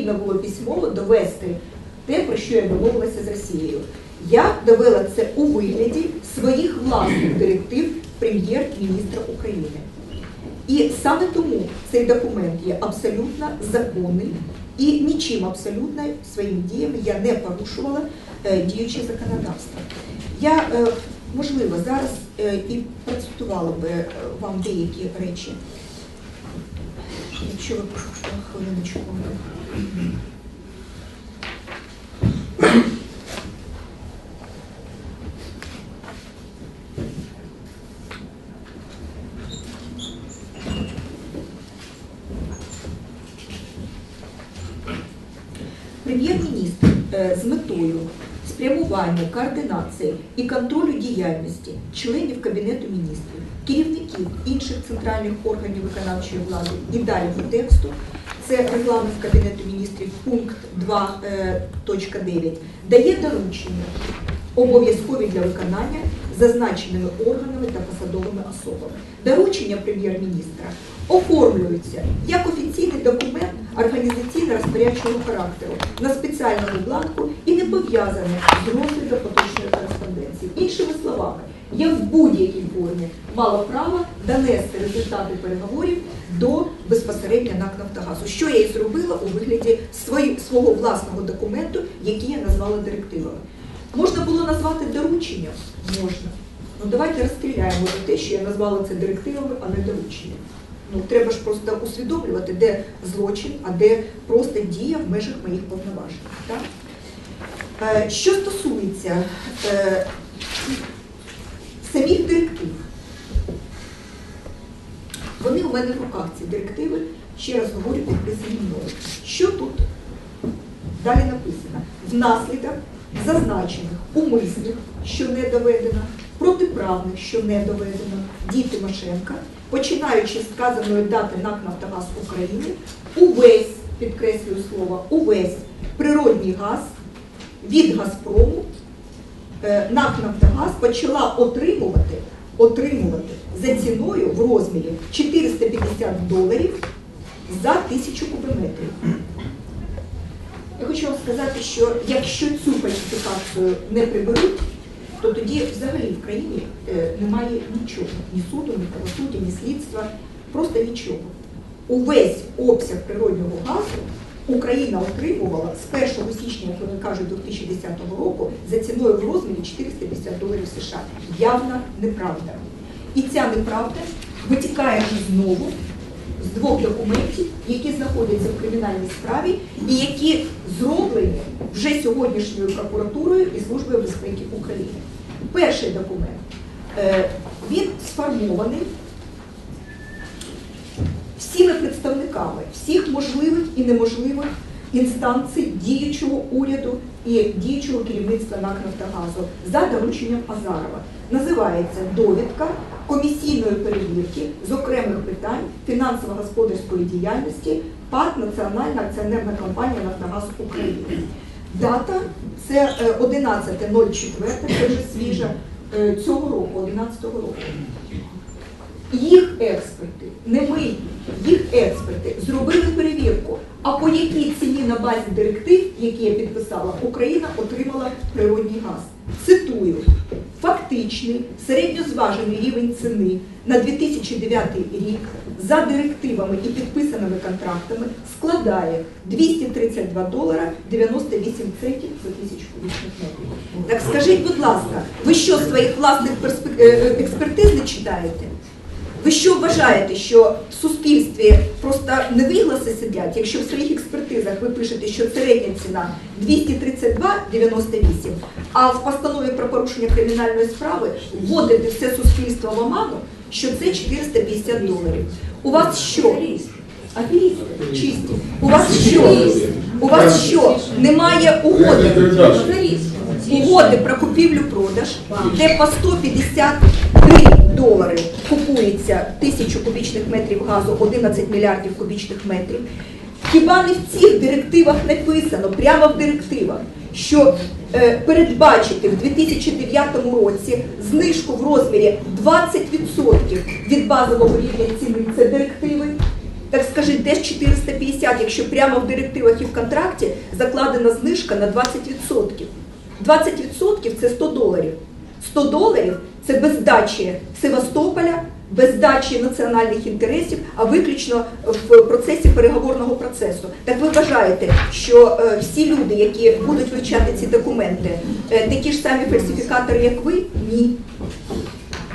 потрібно було письмово довести те, про що я домовилася з Росією. Я довела це у вигляді своїх власних директив прем'єр-міністра України. І саме тому цей документ є абсолютно законний і нічим абсолютно своїми діями я не порушувала е, діюче законодавство. Я, е, можливо, зараз е, і процитувала би вам деякі речі. Якщо ви хвилиночку. Прем'єр-міністр е, з метою спрямування, координації і контролю діяльності членів Кабінету міністрів, керівників інших центральних органів виконавчої влади і далі по тексту. Це регламент Кабінету міністрів, пункт 2.9, дає доручення обов'язкові для виконання зазначеними органами та посадовими особами. Доручення прем'єр-міністра оформлюються як офіційний документ організаційно-розпорядчого характеру на спеціальному бланку і не пов'язане з розглядом поточної кореспонденції. Іншими словами, я в будь-якій формі мала право донести результати переговорів до безпосередньо НАК «Нафтогазу», що я і зробила у вигляді свого власного документу, який я назвала директивами. Можна було назвати дорученням? Можна. Ну давайте розстріляємо за те, що я назвала це директивами, а не дорученням. Ну треба ж просто усвідомлювати, де злочин, а де просто дія в межах моїх повноважень. Так? Е, Що стосується е, самих директив, вони у мене в руках, ці директиви, ще раз говорю, підписані мною. Що тут далі написано? Внаслідок зазначених умисних, що не доведено, протиправних, що не доведено, дій Тимошенка, починаючи з сказаної дати НАК «Нафтогаз України, увесь, підкреслюю слово, увесь природній газ від Газпрому НАК «Нафтогаз» почала отримувати, отримувати за ціною в розмірі 450 доларів за тисячу кубометрів. Я хочу вам сказати, що якщо цю фальсифікацію не приберуть, то тоді взагалі в країні е, немає нічого, ні суду, ні правосуддя, ні слідства, просто нічого. Увесь обсяг природнього газу Україна отримувала з 1 січня, як вони кажуть, 2010 року за ціною в розмірі 450 доларів США. Явна неправда. І ця неправда витікає знову з двох документів, які знаходяться в кримінальній справі і які зроблені вже сьогоднішньою прокуратурою і Службою безпеки України. Перший документ е, він сформований всіми представниками всіх можливих і неможливих інстанцій діючого уряду і діючого керівництва НАК «Нафтогазу» за дорученням Азарова. Називається довідка комісійної перевірки з окремих питань фінансово-господарської діяльності ПАТ Національна акціонерна компанія «Нафтогаз України». Дата це е, 11.04, це вже свіжа е, цього року, 11 року. Їх експерти, не ми, їх експерти зробили перевірку. А по якій ціні на базі директив, які я підписала, Україна отримала природній газ. Цитую: фактичний середньозважений рівень ціни на 2009 рік за директивами і підписаними контрактами складає 232 долара 98 центів за тисячу кубічних метрів. Так скажіть, будь ласка, ви що своїх власних перспек- е, експертиз не читаєте? Ви що вважаєте, що в суспільстві просто невигласи сидять, якщо в своїх експертизах ви пишете, що середня ціна 232,98, а в постанові про порушення кримінальної справи вводите все суспільство в оману, що це 450 доларів. У вас що? Аферісти чисті. У вас що? У вас що? Немає угоди. Угоди про купівлю-продаж, де по 153 долари купується тисячу кубічних метрів газу, 11 мільярдів кубічних метрів. Хіба не в цих директивах написано, прямо в директивах, що е, передбачити в 2009 році знижку в розмірі 20% від базового рівня ціни, це директиви, Так скажіть, де 450, якщо прямо в директивах і в контракті закладена знижка на 20%? 20% це 100 доларів. 100 доларів це без здачі Севастополя, без здачі національних інтересів, а виключно в процесі переговорного процесу. Так ви вважаєте, що е, всі люди, які будуть вивчати ці документи, е, такі ж самі фальсифікатори, як ви? Ні.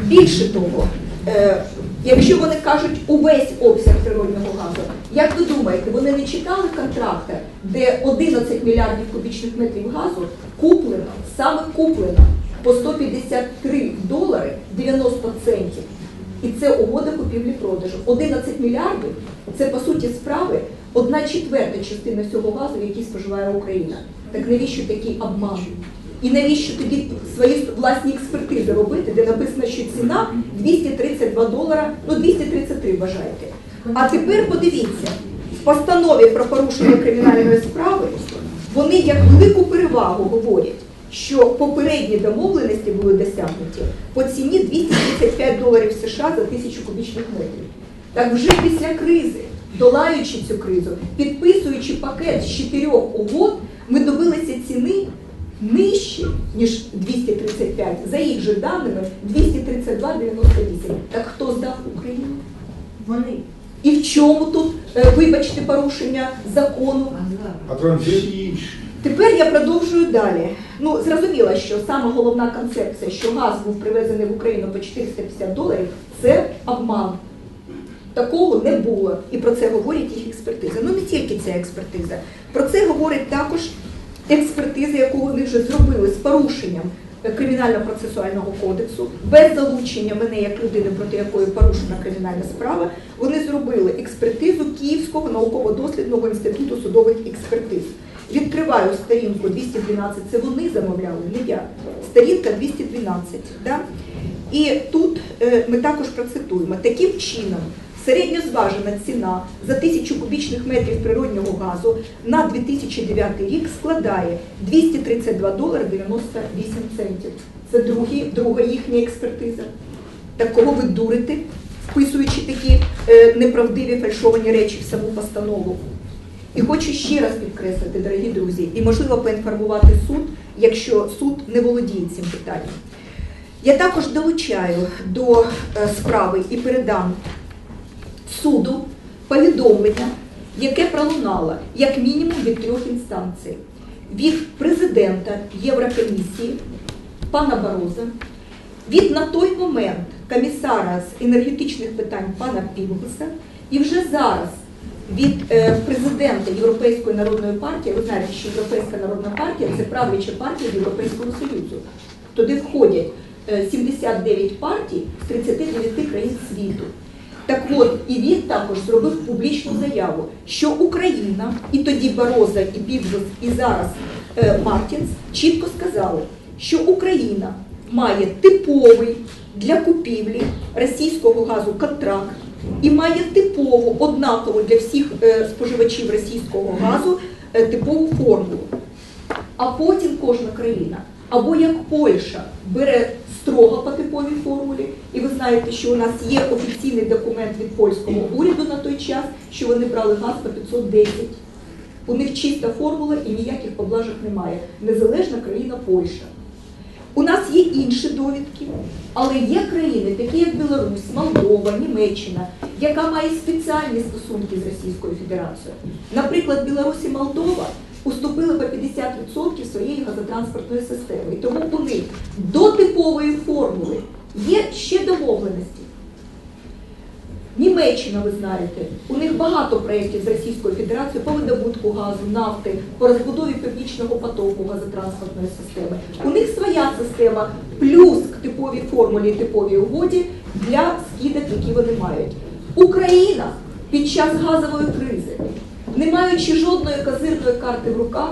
Більше того, е, якщо вони кажуть увесь обсяг природнього газу, як ви думаєте, вони не читали контракти, де 11 мільярдів кубічних метрів газу куплено, саме куплено по 153 долари 90 центів. І це угода купівлі-продажу. 11 мільярдів це по суті справи одна четверта частина всього газу, який споживає Україна. Так навіщо такий обман? І навіщо тоді свої власні експертизи робити, де написано, що ціна 232 долара, ну 233 вважаєте. А тепер подивіться, в постанові про порушення кримінальної справи вони як велику перевагу говорять, що попередні домовленості були досягнуті по ціні 235 доларів США за тисячу кубічних метрів. Так вже після кризи, долаючи цю кризу, підписуючи пакет з чотирьох угод, ми добилися ціни нижче, ніж 235, за їх же даними 232,98. Так хто здав Україну? Вони. І в чому тут, е, вибачте, порушення закону? А? Тепер я продовжую далі. Ну, зрозуміло, що сама головна концепція, що газ був привезений в Україну по 450 доларів, це обман. Такого не було. І про це говорять їх експертизи. Ну не тільки ця експертиза. Про це говорить також експертиза, яку вони вже зробили з порушенням кримінально-процесуального кодексу, без залучення мене як людини, проти якої порушена кримінальна справа. Вони зробили експертизу Київського науково-дослідного інституту судових експертиз. Відкриваю сторінку 212, це вони замовляли, не я. Сторінка 212. Да? І тут е, ми також процитуємо. Таким чином, середньозважена ціна за тисячу кубічних метрів природнього газу на 2009 рік складає 232 долари 98 центів. Це другі, друга їхня експертиза. Так кого ви дурите, вписуючи такі е, неправдиві фальшовані речі в саму постанову? І хочу ще раз підкреслити, дорогі друзі, і можливо поінформувати суд, якщо суд не володіє цим питанням. Я також долучаю до е, справи і передам суду повідомлення, яке пролунало як мінімум від трьох інстанцій: від президента Єврокомісії пана Бароза, від на той момент комісара з енергетичних питань пана Півгуса, і вже зараз від е, президента Європейської народної партії, ви знаєте, що Європейська народна партія це правляча партія Європейського Союзу. Туди входять е, 79 партій з 39 країн світу. Так от, і він також зробив публічну заяву, що Україна, і тоді Бароза, і Підгус, і зараз е, Мартінс чітко сказали, що Україна має типовий для купівлі російського газу контракт і має типову, однакову для всіх е, споживачів російського газу е, типову формулу. А потім кожна країна, або як Польща, бере строго по типовій формулі, і ви знаєте, що у нас є офіційний документ від польського уряду на той час, що вони брали газ по 510. У них чиста формула і ніяких поблажок немає. Незалежна країна Польща. У нас є інші довідки, але є країни, такі як Білорусь, Молдова, Німеччина, яка має спеціальні стосунки з Російською Федерацією. Наприклад, Білорусь і Молдова уступили по 50% своєї газотранспортної системи. І тому у них до типової формули є ще домовленості. Німеччина, ви знаєте, у них багато проєктів з Російською Федерацією по видобутку газу, нафти, по розбудові північного потоку газотранспортної системи. У них своя система, плюс к типовій формулі типовій угоді для скидок, які вони мають. Україна під час газової кризи, не маючи жодної казирної карти в руках,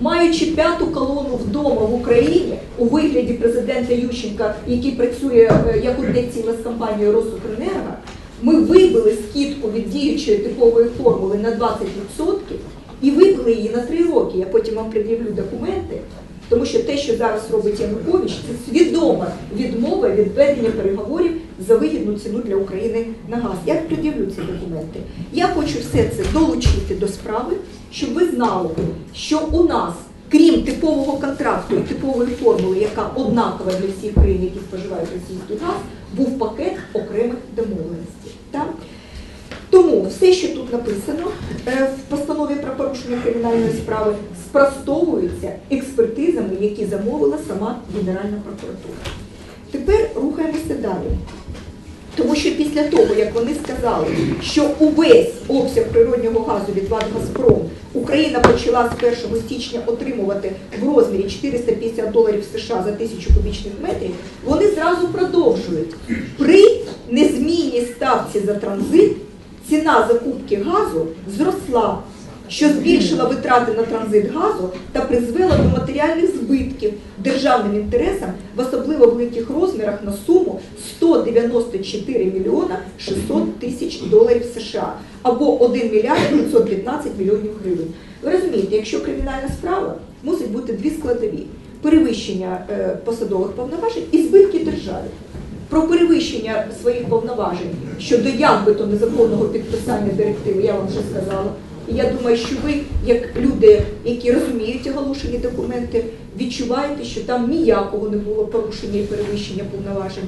маючи п'яту колону вдома в Україні у вигляді президента Ющенка, який працює е, як одне ціле з компанією Росукренерго, ми вибили скидку від діючої типової формули на 20% і вибили її на 3 роки. Я потім вам пред'явлю документи. Тому що те, що зараз робить Янукович, це свідома відмова від ведення переговорів за вигідну ціну для України на газ. Я пред'явлю ці документи. Я хочу все це долучити до справи, щоб ви знали, що у нас, крім типового контракту і типової формули, яка однакова для всіх країн, які споживають російський газ, був пакет окремих домовленостей. Тому все, що тут написано е, в постанові про порушення кримінальної справи, спростовується експертизами, які замовила сама Генеральна прокуратура. Тепер рухаємося далі. Тому що після того, як вони сказали, що увесь обсяг природнього газу від ВАД «Газпром» Україна почала з 1 січня отримувати в розмірі 450 доларів США за тисячу кубічних метрів, вони зразу продовжують. При незмінній ставці за транзит ціна закупки газу зросла, що збільшила витрати на транзит газу та призвела до матеріальних збитків державним інтересам в особливо великих розмірах на суму 194 мільйона 600 тисяч доларів США або 1 мільярд 515 мільйонів гривень. Ви розумієте, якщо кримінальна справа мусить бути дві складові: перевищення е, посадових повноважень і збитки державі. Про перевищення своїх повноважень щодо якби-то незаконного підписання директиви, я вам вже сказала. І я думаю, що ви, як люди, які розуміють оголошені документи, відчуваєте, що там ніякого не було порушення і перевищення повноважень.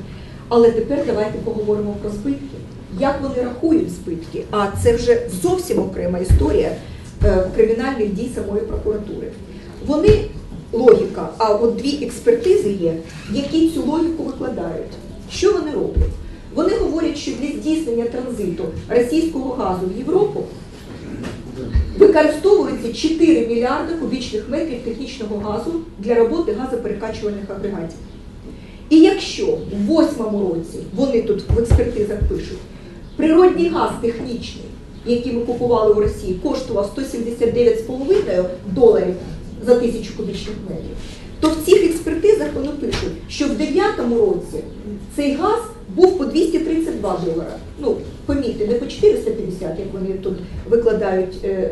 Але тепер давайте поговоримо про збитки. Як вони рахують збитки? А це вже зовсім окрема історія е, кримінальних дій самої прокуратури. Вони логіка, а от дві експертизи є, які цю логіку викладають. Що вони роблять? Вони говорять, що для здійснення транзиту російського газу в Європу використовується 4 мільярди кубічних метрів технічного газу для роботи газоперекачувальних агрегатів. І якщо в восьмому році вони тут в експертизах пишуть, природній газ технічний, який ми купували у Росії, коштував 179,5 доларів за тисячу кубічних метрів, то в цих експертизах вони пишуть, що в 2009 році цей газ був по 232 долара. Ну, помітьте, не по 450, як вони тут викладають е,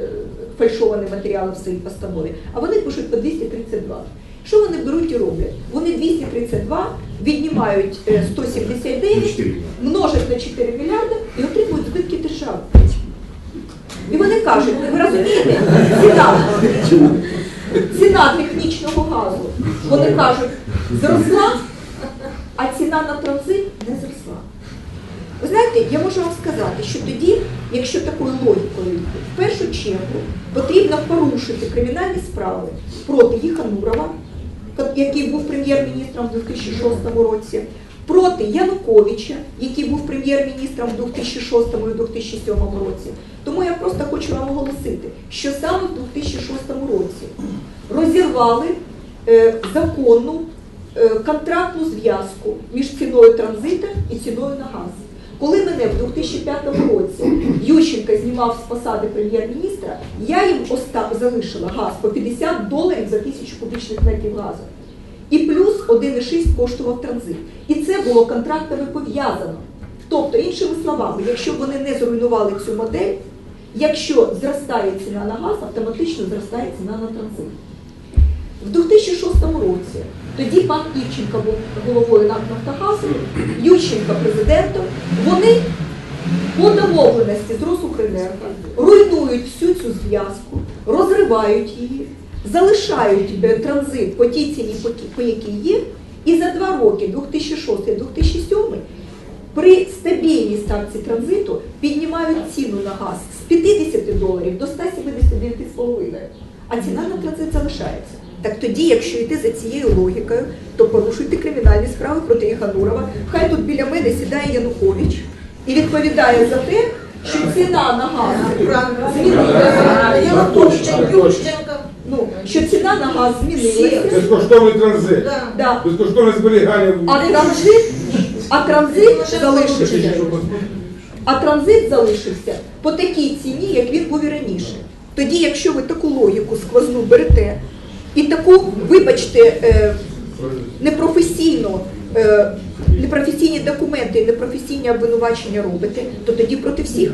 фальшовані матеріали в своїй постанові, а вони пишуть по 232. Що вони беруть і роблять? Вони 232 віднімають е, 179, множать на 4 мільярди і отримують збитки держави. І вони кажуть, ви розумієте, ціна, ціна технічного газу, вони кажуть, зросла, а ціна на транзит не зросла. Ви знаєте, я можу вам сказати, що тоді, якщо такою логікою в першу чергу потрібно порушити кримінальні справи проти Їханурова, який був прем'єр-міністром у 2006 році, проти Януковича, який був прем'єр-міністром у 2006 і 2007 році. Тому я просто хочу вам оголосити, що саме в 2006 році розірвали е, законну е, контрактну зв'язку між ціною транзиту і ціною на газ. Коли мене в 2005 році Ющенко знімав з посади прем'єр-міністра, я їм залишила газ по 50 доларів за тисячу кубічних метрів газу. Плюс 1,6 коштував транзит. І це було контрактами пов'язано. Тобто, іншими словами, якщо б вони не зруйнували цю модель, якщо зростає ціна на газ, автоматично зростає ціна на транзит. В 2006 році тоді пан Івченко був головою НАК «Нафтогазу», Ющенко президентом. Вони по домовленості з Росукренерго руйнують всю цю зв'язку, розривають її, залишають е, транзит по тій ціні, по якій є, і за два роки, 2006-2007, при стабільній ставці транзиту піднімають ціну на газ з 50 доларів до 179,5, а ціна на транзит залишається. Так тоді, якщо йти за цією логікою, то порушуйте кримінальні справи проти Єханурова. Хай тут біля мене сідає Янукович і відповідає за те, що ціна на газ змінилася. Змінилася. Безкоштовний транзит. Да. Да. Безкоштовне зберігання А транзит, а транзит залишився. А транзит залишився по такій ціні, як він був і раніше. Тоді, якщо ви таку логіку сквозну берете і таку, вибачте, е, непрофесійну, е, непрофесійні документи і непрофесійні обвинувачення робите, то тоді проти всіх